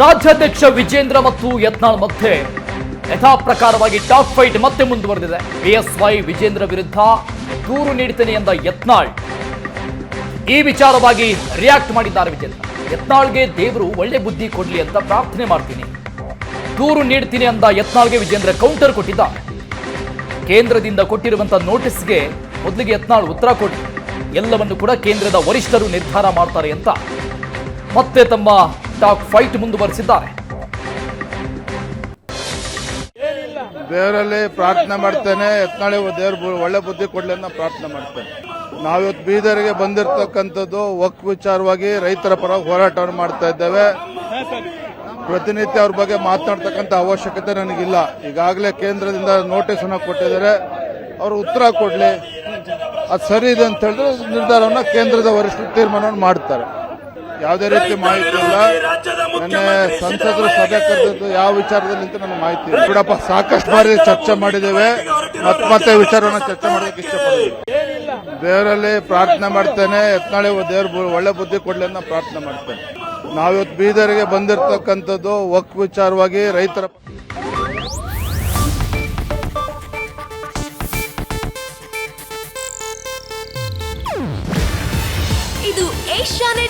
ರಾಜ್ಯಾಧ್ಯಕ್ಷ ವಿಜೇಂದ್ರ ಮತ್ತು ಯತ್ನಾಳ್ ಮಧ್ಯೆ ಯಥಾಪ್ರಕಾರವಾಗಿ ಟಾಪ್ ಫೈಟ್ ಮತ್ತೆ ಮುಂದುವರೆದಿದೆ. ಬಿಎಸ್ವೈ ವಿಜೇಂದ್ರ ವಿರುದ್ಧ ದೂರು ನೀಡುತ್ತೇನೆ ಎಂದ ಯತ್ನಾಳ್. ಈ ವಿಚಾರವಾಗಿ ರಿಯಾಕ್ಟ್ ಮಾಡಿದ್ದಾರೆ ವಿಜೇಂದ್ರ. ಯತ್ನಾಳ್ಗೆ ದೇವರು ಒಳ್ಳೆ ಬುದ್ಧಿ ಕೊಡ್ಲಿ ಅಂತ ಪ್ರಾರ್ಥನೆ ಮಾಡ್ತೀನಿ. ದೂರು ನೀಡ್ತೀನಿ ಅಂದ ಯತ್ನಾಳ್ಗೆ ವಿಜೇಂದ್ರ ಕೌಂಟರ್ ಕೊಟ್ಟಿದ್ದ ಕೇಂದ್ರದಿಂದ ಕೊಟ್ಟಿರುವಂತಹ ನೋಟಿಸ್ಗೆ ಮೊದಲಿಗೆ ಯತ್ನಾಳ್ ಉತ್ತರ ಕೊಟ್ಟು ಎಲ್ಲವನ್ನು ಕೂಡ ಕೇಂದ್ರದ ವರಿಷ್ಠರು ನಿರ್ಧಾರ ಮಾಡ್ತಾರೆ ಅಂತ. ಮತ್ತೆ ತಮ್ಮ ಟಾಕ್ ಫೈಟ್ ಮುಂದುವರೆಸಿದ್ದಾರೆ. ದೇವರಲ್ಲಿ ಪ್ರಾರ್ಥನೆ ಮಾಡ್ತೇನೆ. ಯತ್ನಾಳಿ ದೇವ್ರ ಒಳ್ಳೆ ಬುದ್ಧಿ ಕೊಡ್ಲಿ ಅಂತ ಪ್ರಾರ್ಥನೆ ಮಾಡ್ತೇನೆ. ನಾವಿವತ್ತು ಬೀದರ್ಗೆ ಬಂದಿರತಕ್ಕಂಥದ್ದು ಒಕ್ ವಿಚಾರವಾಗಿ ರೈತರ ಪರವಾಗಿ ಹೋರಾಟವನ್ನು ಮಾಡ್ತಾ ಇದ್ದೇವೆ. ಪ್ರತಿನಿತ್ಯ ಅವ್ರ ಬಗ್ಗೆ ಮಾತನಾಡ್ತಕ್ಕಂಥ ಅವಶ್ಯಕತೆ ನನಗಿಲ್ಲ. ಈಗಾಗಲೇ ಕೇಂದ್ರದಿಂದ ನೋಟಿಸ್ ಅನ್ನ ಕೊಟ್ಟಿದ್ದಾರೆ. ಅವರು ಉತ್ತರ ಕೊಡಲಿ. ಅದು ಸರಿ ಇದೆ ಅಂತ ಹೇಳಿದ್ರೆ ನಿರ್ಧಾರವನ್ನು ಕೇಂದ್ರದ ವರಿಷ್ಠರು ತೀರ್ಮಾನವನ್ನು ಮಾಡ್ತಾರೆ. ಯಾವುದೇ ರೀತಿ ಮಾಹಿತಿ ಇಲ್ಲ. ನನ್ನ ಸಂಸದರು ಸಭೆ ಕರೆದದ್ದು ಯಾವ ವಿಚಾರದಲ್ಲಿ ಅಂತ ನನಗೆ ಮಾಹಿತಿ ಇಲ್ಲ. ಬಿಡಪ್ಪ ಸಾಕಷ್ಟು ಬಾರಿ ಚರ್ಚೆ ಮಾಡಿದ್ದೇವೆ. ಮತ್ತೆ ಮತ್ತೆ ವಿಚಾರವನ್ನ ಚರ್ಚೆ ಮಾಡೋದಕ್ಕೆ ಇಷ್ಟಪಡ್ತೀನಿ ದೇವರಲ್ಲಿ ಪ್ರಾರ್ಥನೆ ಮಾಡ್ತೇನೆ. ಯತ್ನಾಳಿ ದೇವ್ರ ಒಳ್ಳೆ ಬುದ್ಧಿ ಕೊಡ್ಲಿ ಅಂತ ಪ್ರಾರ್ಥನೆ ಮಾಡ್ತೇನೆ. ನಾವಿವತ್ತು ಬೀದರ್ಗೆ ಬಂದಿರತಕ್ಕಂಥದ್ದು ಒಕ್ ವಿಚಾರವಾಗಿ ರೈತರ ಇದು ಏಷ್ಯಾನೆಟ್